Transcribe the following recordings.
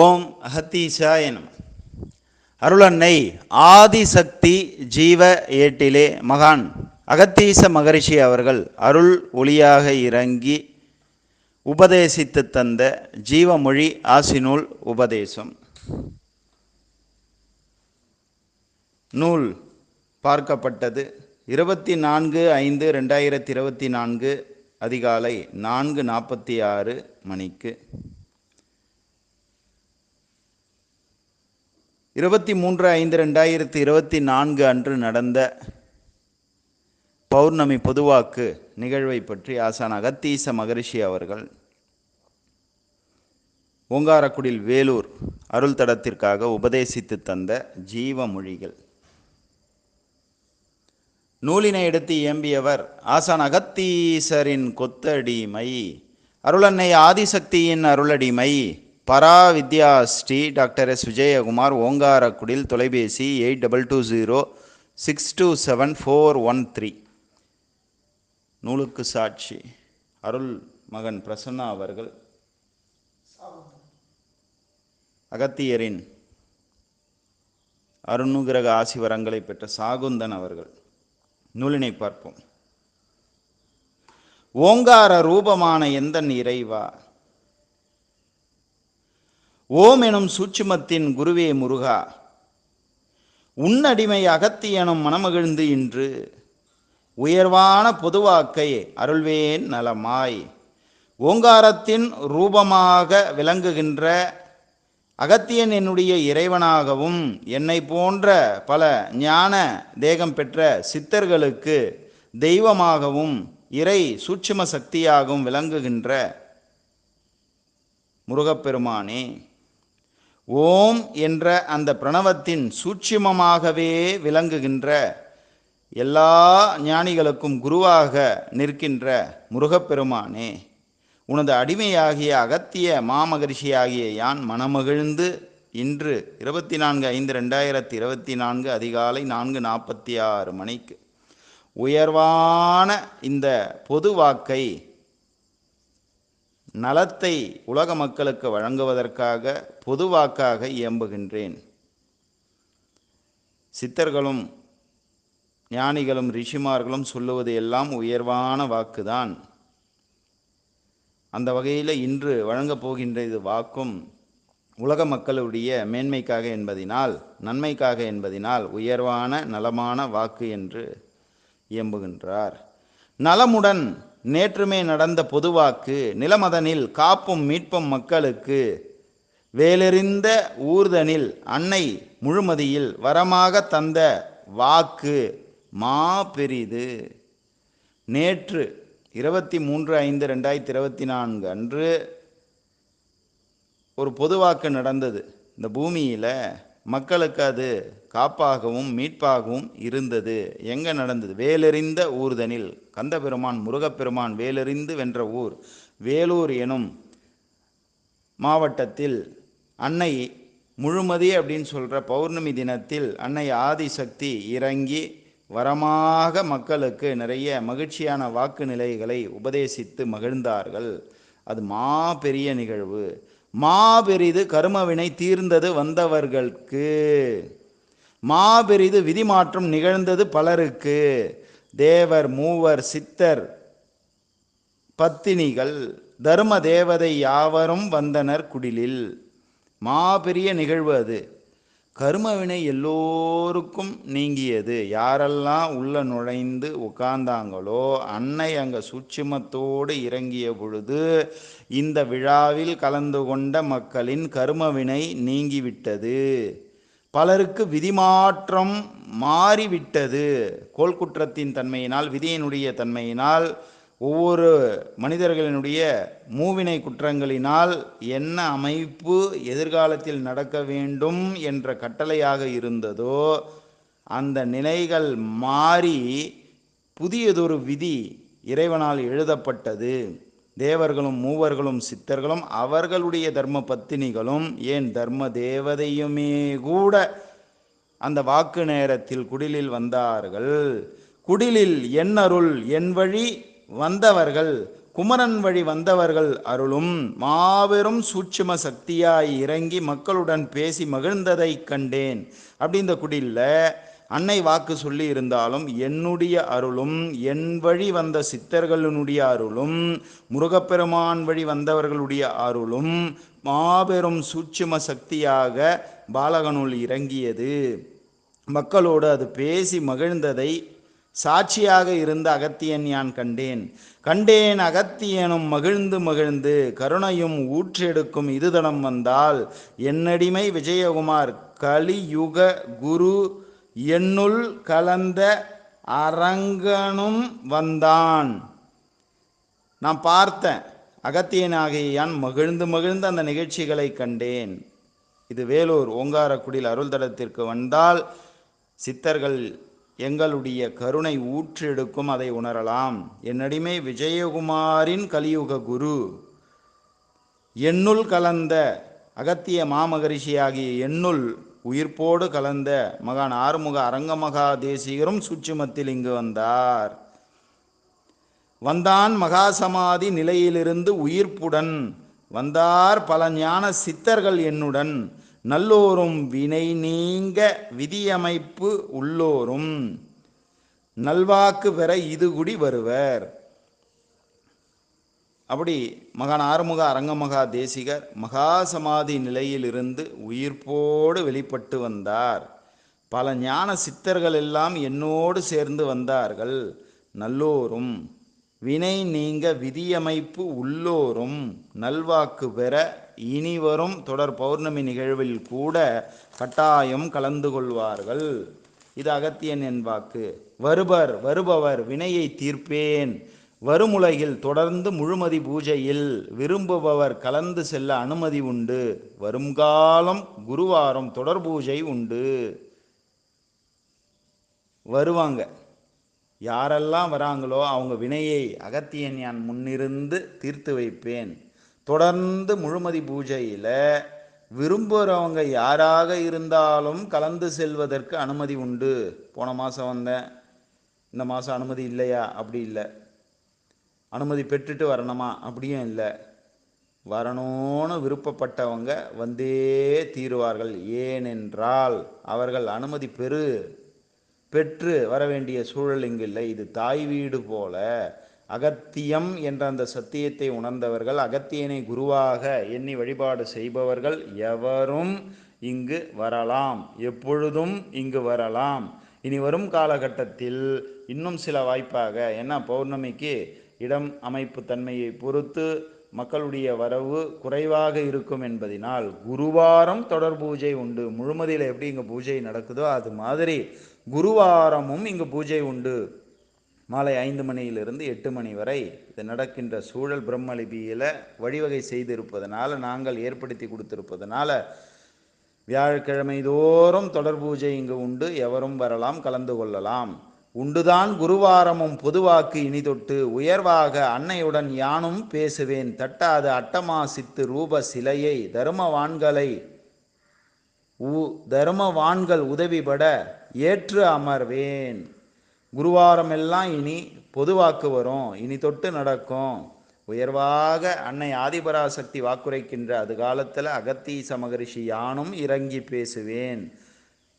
ஓம் அகத்தீசாய நம. அருளன்னை ஆதிசக்தி ஜீவ ஏட்டிலே மகான் அகத்தீச மகரிஷி அவர்கள் அருள் ஒளியாக இறங்கி உபதேசித்து தந்த ஜீவமொழி ஆசிநூல் உபதேசம். நூல் பார்க்கப்பட்டது இருபத்தி நான்கு ஐந்து ரெண்டாயிரத்தி இருபத்தி நான்கு அதிகாலை நான்கு நாற்பத்தி ஆறு மணிக்கு. இருபத்தி மூன்று ஐந்து ரெண்டாயிரத்தி இருபத்தி நான்கு அன்று நடந்த பௌர்ணமி பொதுவாக்கு நிகழ்வை பற்றி ஆசான் அகத்தீச மகரிஷி அவர்கள் ஓங்காரக்குடில் வேலூர் அருள் தடத்திற்காக உபதேசித்து தந்த ஜீவ மொழிகள். நூலினை எடுத்து இயம்பியவர் ஆசான் அகத்தீசரின் கொத்தடிமை அருளன்னை ஆதிசக்தியின் அருளடிமை பரா வித்யா ஸ்ரீ டாக்டர் எஸ். விஜயகுமார் ஓங்காரக்குடில் தொலைபேசி eight double two zero six two seven four one three. நூலுக்கு சாட்சி. அருள் மகன் பிரசன்னா அவர்கள். அகத்தியரின் அருணுகிரக ஆசிவரங்களை பெற்ற சாகுந்தன் அவர்கள். நூலினை பார்ப்போம். ஓங்கார ரூபமான எந்த இறைவா? ஓம் எனும் சூட்சுமத்தின் குருவே முருகா உன்னடிமை அகத்தி எனும் மனமகிழ்ந்து இன்று உயர்வான பொதுவாக்கை அருள்வேன் நலமாய். ஓங்காரத்தின் ரூபமாக விளங்குகின்ற அகத்தியன் என்னுடைய இறைவனாகவும் என்னை போன்ற பல ஞான தேகம் பெற்ற சித்தர்களுக்கு தெய்வமாகவும் இறை சூட்சும சக்தியாகவும் விளங்குகின்ற முருகப்பெருமானே ஓம் என்ற அந்த பிரணவத்தின் சூட்சிமமாகவே விளங்குகின்ற எல்லா ஞானிகளுக்கும் குருவாக நிற்கின்ற முருகப்பெருமானே உனது அடிமையாகிய அகத்திய மாமகரிஷியாகிய யான் மனமகிழ்ந்து இன்று இருபத்தி நான்கு ஐந்து ரெண்டாயிரத்தி இருபத்தி நான்கு அதிகாலை நான்கு நாற்பத்தி ஆறு மணிக்கு உயர்வான இந்த பொது வாக்கை நலத்தை உலக மக்களுக்கு வழங்குவதற்காக பொதுவாக்காக இயம்புகின்றேன். சித்தர்களும் ஞானிகளும் ரிஷிமார்களும் சொல்லுவது எல்லாம் உயர்வான வாக்குதான். அந்த வகையில் இன்று வழங்கப் போகின்ற இது வாக்கும் உலக மக்களுடைய மேன்மைக்காக என்பதினால் நன்மைக்காக என்பதினால் உயர்வான நலமான வாக்கு என்று இயம்புகின்றார். நலமுடன் நேற்றுமே நடந்த பொதுவாக்கு நிலமதனில் காப்பும் மீட்பும் மக்களுக்கு வேலெறிந்த ஊர்தனில் அன்னை முழுமதியில் வரமாக தந்த வாக்கு மா பெரிது. நேற்று இருபத்தி மூன்று ஐந்து ரெண்டாயிரத்தி இருபத்தி நான்கு அன்று ஒரு பொதுவாக்கு நடந்தது. இந்த பூமியில் மக்களுக்கு அது காப்பாகவும் மீட்பாகவும் இருந்தது. எங்கே நடந்தது? வேலெறிந்த ஊர்தனில். கந்தபெருமான் முருகப்பெருமான் வேலெறிந்து வென்ற ஊர். வேலூர் எனும் மாவட்டத்தில் அன்னை முழுமதி அப்படின்னு சொல்கிற பௌர்ணமி தினத்தில் அன்னை ஆதிசக்தி இறங்கி வரமாக மக்களுக்கு நிறைய மகிழ்ச்சியான வாக்கு நிலைகளை உபதேசித்து மகிழ்ந்தார்கள். அது மாபெரிய நிகழ்வு. மாபெரிது கருமவினை தீர்ந்தது வந்தவர்களுக்கு மாபெரிது விதிமாற்றம் நிகழ்ந்தது பலருக்கு. தேவர் மூவர் சித்தர் பத்தினிகள் தர்ம தேவதை யாவரும் வந்தனர் குடிலில். மாபெரிய நிகழ்வு அது. கர்மவினை எல்லோருக்கும் நீங்கியது. யாரெல்லாம் உள்ள நுழைந்து உட்கார்ந்தாங்களோ அன்னை அங்கே சூட்சுமத்தோடு இறங்கிய பொழுது இந்த விழாவில் கலந்து கொண்ட மக்களின் கர்மவினை நீங்கிவிட்டது. பலருக்கு விதிமாற்றம் மாறிவிட்டது. கோல்குற்றத்தின் தன்மையினால் விதியினுடைய தன்மையினால் ஒவ்வொரு மனிதர்களினுடைய மூவினை குற்றங்களினால் என்ன அமைப்பு எதிர்காலத்தில் நடக்க வேண்டும் என்ற கட்டளையாக இருந்ததோ அந்த நிலைகள் மாறி புதியதொரு விதி இறைவனால் எழுதப்பட்டது. தேவர்களும் மூவர்களும் சித்தர்களும் அவர்களுடைய தர்ம பத்தினிகளும் ஏன் தர்ம தேவதையுமே கூட அந்த வாக்கு நேரத்தில் குடிலில் வந்தார்கள்? குடிலில் என்னருள் என் வழி வந்தவர்கள் குமரன் வழி வந்தவர்கள் அருளும் மாபெரும் சூட்சும சக்தியாய் இறங்கி மக்களுடன் பேசி மகிழ்ந்ததைக் கண்டேன். அப்படி இந்த குடில்ல அன்னை வாக்கு சொல்லி இருந்தாலும் என்னுடைய அருளும் என் வழி வந்த சித்தர்களுடைய அருளும் முருகப்பெருமான் வழி வந்தவர்களுடைய அருளும் மாபெரும் சூட்சும சக்தியாக பாலகனுள் இறங்கியது. மக்களோடு அது பேசி மகிழ்ந்ததை சாட்சியாக இருந்த அகத்தியன் யான் கண்டேன். கண்டேன் அகத்தியனும் மகிழ்ந்து மகிழ்ந்து கருணையும் ஊற்றெடுக்கும் இதுதனம் வந்தால் என்னடிமை விஜயகுமார் கலியுக குரு என்னுள் கலந்த அரங்கனும் வந்தான். நான் பார்த்தேன் அகத்தியனாகிய யான் மகிழ்ந்து மகிழ்ந்து அந்த நிகழ்ச்சிகளை கண்டேன். இது வேலூர் ஓங்காரக்குடியில் அருள் தடத்திற்கு வந்தால் சித்தர்கள் எங்களுடைய கருணை ஊற்றெடுக்கும் அதை உணரலாம். என்னடிமை விஜயகுமாரின் கலியுக குரு. என்னுள் கலந்த அகத்திய மாமகரிஷியாகிய என்னுள் உயிர்ப்போடு கலந்த மகான் ஆறுமுக அரங்கமகா தேசிகரும் சூட்சுமத்தில் இங்கு வந்தார். வந்தான் மகாசமாதி நிலையிலிருந்து உயிர்ப்புடன் வந்தார் பல ஞான சித்தர்கள் என்னுடன் நல்லோரும் வினை நீங்க விதியமைப்பு உள்ளோரும் நல்வாக்கு பெற இதுகுடி வருவர். அப்படி மகான் ஆறுமுக அரங்கமகா தேசிகர் மகா சமாதி நிலையிலிருந்து உயிர்ப்போடு வெளிப்பட்டு வந்தார். பல ஞான சித்தர்கள் எல்லாம் என்னோடு சேர்ந்து வந்தார்கள். நல்லோரும் வினை நீங்க விதியமைப்பு உள்ளோரும் நல்வாக்கு பெற இனிவரும் தொடர் பௌர்ணமி நிகழ்வில் கூட கட்டாயம் கலந்து கொள்வார்கள். இது அகத்தியன் என் வாக்கு. வருபர் வருபவர் வினையை தீர்ப்பேன். வருமுலகில் தொடர்ந்து முழுமதி பூஜையில் விரும்புபவர் கலந்து செல்ல அனுமதி உண்டு. வருங்காலம் குருவாரம் தொடர் பூஜை உண்டு. வருவாங்க. யாரெல்லாம் வராங்களோ அவங்க வினையை அகத்தியன் யான் முன்னிருந்து தீர்த்து வைப்பேன். தொடர்ந்து முழுமதி பூஜையில் விரும்புகிறவங்க யாராக இருந்தாலும் கலந்து செல்வதற்கு அனுமதி உண்டு. போன மாதம் வந்தேன். இந்த மாதம் அனுமதி இல்லையா? அப்படி இல்லை. அனுமதி பெற்றுட்டு வரணுமா? அப்படியும் இல்லை. வரணும்னு விருப்பப்பட்டவங்க வந்தே தீருவார்கள். ஏனென்றால் அவர்கள் அனுமதி பெறு பெற்று வர வேண்டிய சூழல் இங்கு இல்லை. இது தாய் வீடு போல. அகத்தியம் என்ற அந்த சத்தியத்தை உணர்ந்தவர்கள் அகத்தியனை குருவாக எண்ணி வழிபாடு செய்பவர்கள் எவரும் இங்கு வரலாம். எப்பொழுதும் இங்கு வரலாம். இனி வரும் காலகட்டத்தில் இன்னும் சில வாய்ப்பாக ஏன்னா பௌர்ணமிக்கு இடம் அமைப்பு தன்மையை பொறுத்து மக்களுடைய வரவு குறைவாக இருக்கும் என்பதினால் குருவாரம் தொடர் பூஜை உண்டு. முழுமதியில் எப்படி இங்கே பூஜை நடக்குதோ அது மாதிரி குருவாரமும் இங்கு பூஜை உண்டு. மாலை ஐந்து மணியிலிருந்து எட்டு மணி வரை இது நடக்கின்ற சூழல் பிரம்மலிபியில் வழிவகை செய்திருப்பதனால் நாங்கள் ஏற்படுத்தி கொடுத்திருப்பதனால வியாழக்கிழமை தோறும் தொடர் பூஜை இங்கு உண்டு. எவரும் வரலாம் கலந்து கொள்ளலாம். உண்டுதான் குருவாரமும் பொதுவாக்கு இனி தொட்டு உயர்வாக அன்னையுடன் யானும் பேசுவேன் தட்டாத அட்டமாசித்து ரூப சிலையை தருமவான்களை உ தருமவான்கள் உதவிபட ஏற்று அமர்வேன். குருவாரமெல்லாம் இனி பொதுவாக்கு வரும் இனி தொட்டு நடக்கும். உயர்வாக அன்னை ஆதிபராசக்தி வாக்குரைக்கின்ற அது காலத்தில் அகத்தீச மகரிஷி யானும் இறங்கி பேசுவேன்.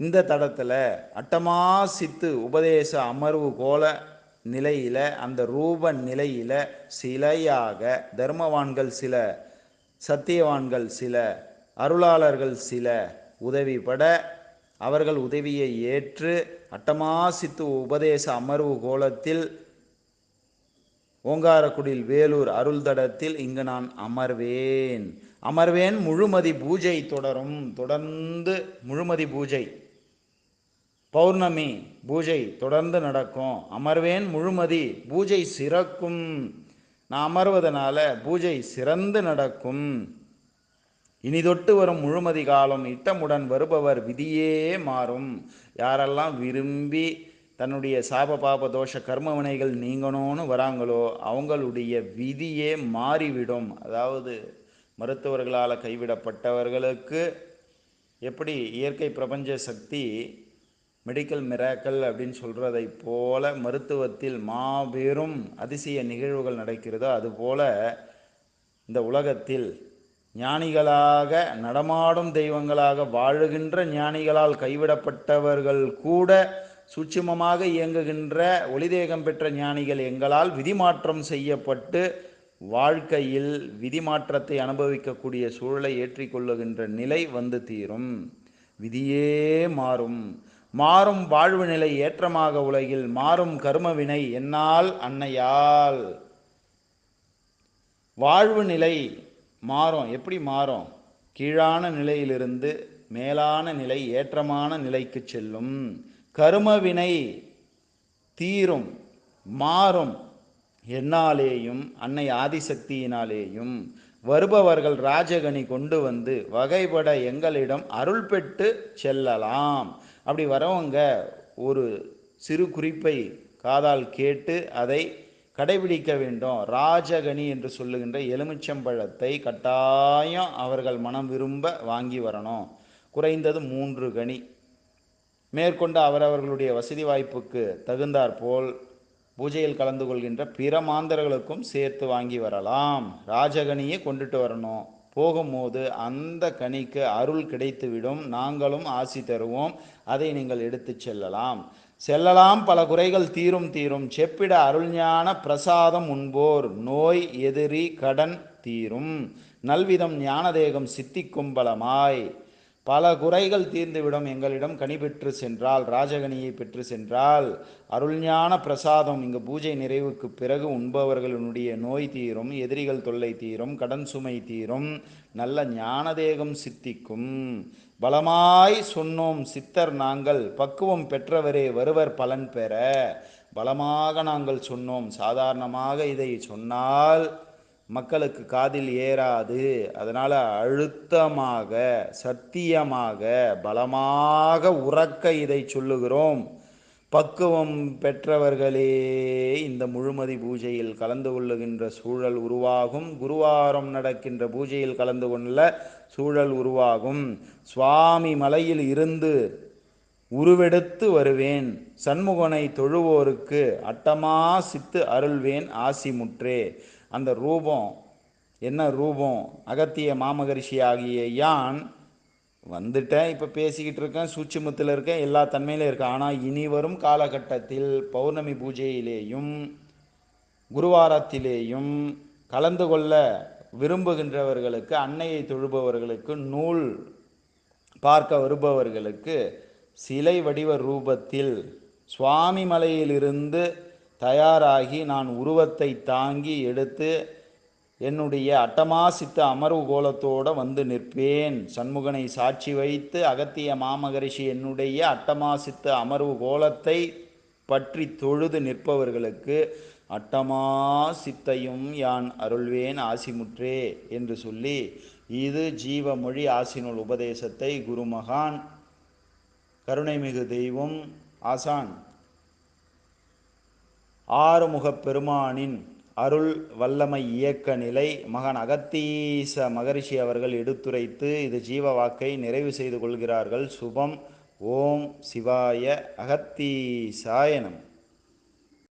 இந்த தடத்தில் அட்டமாசித்து உபதேச அமர்வு கோல நிலையில் அந்த ரூப நிலையில் சிலையாக தர்மவான்கள் சில சத்தியவான்கள் சில அருளாளர்கள் சில உதவிப்பட அவர்கள் உதவியை ஏற்று அட்டமாசித்து உபதேச அமர்வு கோலத்தில் ஓங்காரக்குடில் வேலூர் அருள் தடத்தில் இங்கு நான் அமர்வேன். அமர்வேன் முழுமதி பூஜை தொடரும். தொடர்ந்து முழுமதி பூஜை. பௌர்ணமி பூஜை தொடர்ந்து நடக்கும். அமர்வேன் முழுமதி பூஜை சிறக்கும். நான் அமர்வதனால பூஜை சிறந்து நடக்கும். இனி தொட்டு வரும் முழுமதி காலம் இட்டமுடன் வருபவர் விதியே மாறும். யாரெல்லாம் விரும்பி தன்னுடைய சாப பாப தோஷ கர்ம வினைகள் நீங்கணும்னு வராங்களோ அவங்களுடைய விதியே மாறிவிடும். அதாவது மருத்துவர்களால் கைவிடப்பட்டவர்களுக்கு எப்படி இயற்கை பிரபஞ்ச சக்தி மெடிக்கல் மிராக்கல் அப்படின்னு சொல்கிறதை போல மருத்துவத்தில் மாபெரும் அதிசய நிகழ்வுகள் நடக்கிறதோ அதுபோல இந்த உலகத்தில் ஞானிகளாக நடமாடும் தெய்வங்களாக வாழுகின்ற ஞானிகளால் கைவிடப்பட்டவர்கள் கூட சூட்சுமமாக இயங்குகின்ற ஒளிதேகம் பெற்ற ஞானிகள் எங்களால் விதிமாற்றம் செய்யப்பட்டு வாழ்க்கையில் விதிமாற்றத்தை அனுபவிக்கக்கூடிய சூழலை ஏற்றிக்கொள்ளுகின்ற நிலை வந்து தீரும். விதியே மாறும். மாறும் வாழ்வு நிலை ஏற்றமாக உலகில் மாறும் கர்மவினை என்னால் அன்னையால். வாழ்வு நிலை மாறும். எப்படி மாறும்? கீழான நிலையிலிருந்து மேலான நிலை ஏற்றமான நிலைக்கு செல்லும். கருமவினை தீரும் மாறும். என்னாலேயும் அன்னை ஆதிசக்தியினாலேயும் வருபவர்கள் ராஜகனி கொண்டு வந்து வகைபட எங்களிடம் அருள்பெற்று செல்லலாம். அப்படி வரவங்க ஒரு சிறு குறிப்பை காதால் கேட்டு அதை கடைபிடிக்க வேண்டும். ராஜகனி என்று சொல்லுகின்ற எலுமிச்சம்பழத்தை கட்டாயம் அவர்கள் மனம் விரும்ப வாங்கி வரணும். குறைந்தது மூன்று கனி. மேற்கொண்டு அவரவர்களுடைய வசதி வாய்ப்புக்கு தகுந்தாற்போல் பூஜையில் கலந்து கொள்கின்ற பிற மாந்தர்களுக்கும் சேர்த்து வாங்கி வரலாம். ராஜகனியை கொண்டுட்டு வரணும். போகும்போது அந்த கனிக்கு அருள் கிடைத்துவிடும். நாங்களும் ஆசி தருவோம். அதை நீங்கள் எடுத்துச் செல்லலாம். செல்லலாம். பல குறைகள் தீரும் தீரும். செப்பிட அருள்ஞான பிரசாதம் உண்போர். நோய் எதிரி கடன் தீரும். நல்விதம் ஞானதேகம் சித்திக்கும் பலமாய். பல குறைகள் தீர்ந்துவிடும். எங்களிடம் கனி பெற்று சென்றால் ராஜகனியை பெற்று சென்றால் அருள்ஞான பிரசாதம் இங்கு பூஜை நிறைவுக்கு பிறகு உண்பவர்களுடைய நோய் தீரும் எதிரிகள் தொல்லை தீரும் கடன் சுமை தீரும் நல்ல ஞானதேகம் சித்திக்கும். பலமாய் சொன்னோம் சித்தர் நாங்கள் பக்குவம் பெற்றவரே வருவர் பலன் பெற. பலமாக நாங்கள் சொன்னோம் சாதாரணமாக இதை சொன்னால் மக்களுக்கு காதில் ஏறாது. அதனால் அழுத்தமாக சத்தியமாக பலமாக உறக்க இதை சொல்லுகிறோம். பக்குவம் பெற்றவர்களே இந்த முழுமதி பூஜையில் கலந்து கொள்ளுகின்ற சூழல் உருவாகும். குருவாரம் நடக்கின்ற பூஜையில் கலந்து கொள்ள சூழல் உருவாகும். சுவாமி மலையில் இருந்து உருவெடுத்து வருவேன். சண்முகனை தொழுவோருக்கு அட்டமா சித்து அருள்வேன். ஆசி முற்றே அந்த ரூபம் என்ன ரூபம்? அகத்திய மாமகரிஷி ஆகிய யான் வந்துட்டேன் இப்போ பேசிக்கிட்டு இருக்கேன் சூட்சுமத்தில் இருக்கேன் எல்லா தன்மையிலும் இருக்கேன். ஆனால் இனி வரும் காலகட்டத்தில் பௌர்ணமி பூஜையிலேயும் குருவாரத்திலேயும் கலந்து கொள்ள விரும்புகின்றவர்களுக்கு அன்னையை தொழுபவர்களுக்கு நூல் பார்க்க வருபவர்களுக்கு சிலை வடிவ ரூபத்தில் சுவாமி மலையிலிருந்து தயாராகி நான் உருவத்தை தாங்கி எடுத்து என்னுடைய அட்டமாசித்த அமர்வு கோலத்தோடு வந்து நிற்பேன். சண்முகனை சாட்சி வைத்து அகத்திய மாமகரிஷி என்னுடைய அட்டமாசித்த அமர்வு கோலத்தை பற்றி தொழுது நிற்பவர்களுக்கு அட்டமா சித்தையும் யான் அருள்வேன் ஆசிமுற்றே என்று சொல்லி இது ஜீவமொழி ஆசினுள் உபதேசத்தை குருமகான் கருணைமிகு தெய்வம் ஆசான். ஆறுமுகப் பெருமானின் அருள் வல்லமை இயக்க நிலை மகன் அகத்தீச மகரிஷி அவர்கள் எடுத்துரைத்து இது ஜீவ வாக்கை நிறைவு செய்து கொள்கிறார்கள். சுபம் ஓம் சிவாய அகத்தீசாயனம்